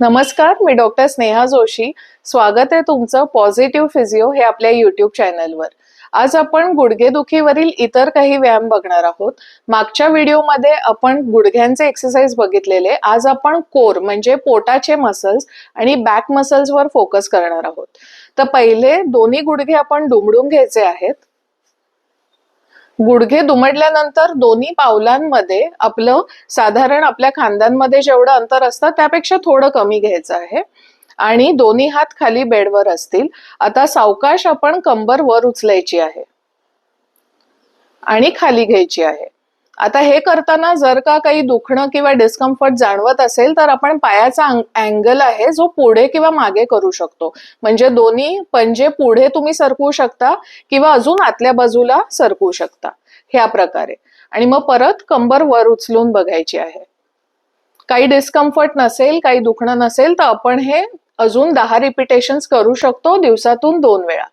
नमस्कार मी डॉक्टर स्नेहा जोशी. स्वागत आहे तुमचं पॉझिटिव्ह फिजिओ हे आपल्या युट्यूब चॅनलवर आज आपण गुडघेदुखीवरील इतर काही व्यायाम बघणार आहोत. मागच्या व्हिडिओमध्ये आपण गुडघ्यांचे एक्सरसाइज बघितलेले. आज आपण कोर म्हणजे पोटाचे मसल्स आणि बॅक मसल्सवर फोकस करणार आहोत. तर पहिले दोन्ही गुडघे आपण डुमडून घ्यायचे आहेत. गुडघे दुमडल्यानंतर दोन्ही पावलांमध्ये आपलं साधारण आपल्या खांद्यांमध्ये जेवढं अंतर असतं त्यापेक्षा थोडं कमी घ्यायचं आहे. आणि दोन्ही हात खाली बेडवर असतील. आता सावकाश आपण कंबर वर उचलायची आहे. आणि खाली घ्यायची आहे. आता हे करताना जर का काही दुखणं किंवा डिस्कम्फर्ट जाणवत असेल तर आपण पायाचा अँगल आहे जो पुढे किंवा मागे करू शकतो. म्हणजे दोन्ही पंजे पुढे तुम्ही सरकवू शकता किंवा अजून आतल्या बाजूला सरकवू शकता. ह्या प्रकारे. आणि मग परत कंबर वर उचलून बघायची आहे. काही डिस्कम्फर्ट नसेल काही दुखणं नसेल तर आपण हे अजून दहा रिपिटेशन्स करू शकतो दिवसातून दोन वेळा.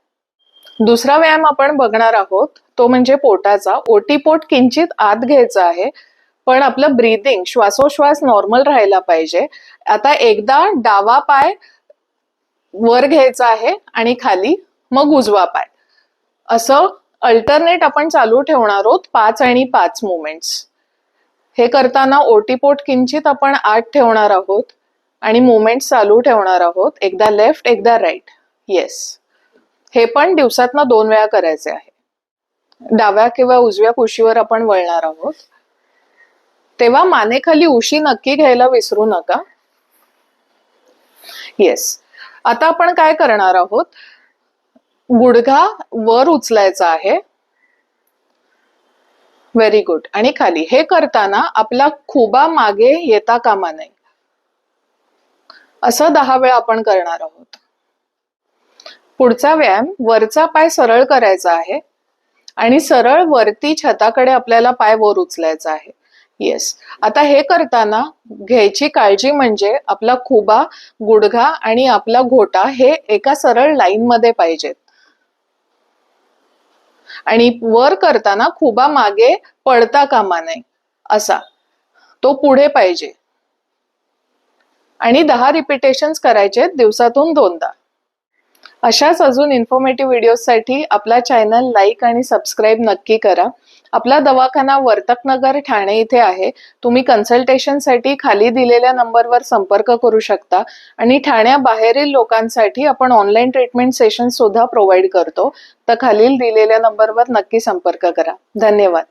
दुसरा व्यायाम आपण बघणार आहोत. तो म्हणजे पोटाचा. ओटीपोट किंचित आत घ्यायचा आहे पण आपलं ब्रीदिंग श्वासोश्वास नॉर्मल राहायला पाहिजे. आता एकदा डावा पाय वर घ्यायचा आहे आणि खाली मग उजवा पाय. असं अल्टरनेट आपण चालू ठेवणार आहोत पाच आणि पाच मुवमेंट्स हे करताना ओटीपोट किंचित आपण आत ठेवणार आहोत आणि मुवमेंट चालू ठेवणार आहोत. एकदा लेफ्ट एकदा राईट येस हे पण दिवसातनं दोन वेळा करायचे आहे. डाव्या किंवा उजव्या कुशीवर आपण वळणार आहोत. तेव्हा मानेखाली उशी नक्की घ्यायला विसरू नका. येस आता आपण काय करणार आहोत? गुडघा वर उचलायचा आहे. व्हेरी गुड आणि खाली. हे करताना आपला खुबा मागे येता कामा नाही असं दहा वेळा आपण करणार आहोत. पुढचा व्यायाम वरचा पाय सरळ करायचा आहे. आणि सरळ वरती छताकडे आपल्याला पाय वर उचलायचा आहे. येस आता हे करताना घ्यायची काळजी म्हणजे आपला खुबा गुडघा आणि आपला घोटा हे एका सरळ लाईन मध्ये पाहिजेत. आणि वर करताना खुबा मागे पडता कामा नये. असा. तो पुढे पाहिजे. आणि दहा रिपिटेशन्स करायचे दिवसातून दोनदा. अशाच अजून इन्फॉर्मेटिव्ह व्हिडिओसाठी आपला चॅनल लाईक आणि सबस्क्राईब नक्की करा. आपला दवाखाना वर्तकनगर ठाणे इथे आहे. तुम्ही कन्सल्टेशनसाठी खाली दिलेल्या नंबरवर संपर्क करू शकता. आणि ठाण्याबाहेरील लोकांसाठी आपण ऑनलाईन ट्रीटमेंट सेशन सुद्धा प्रोव्हाइड करतो. तर खालील दिलेल्या नंबरवर नक्की संपर्क करा. धन्यवाद.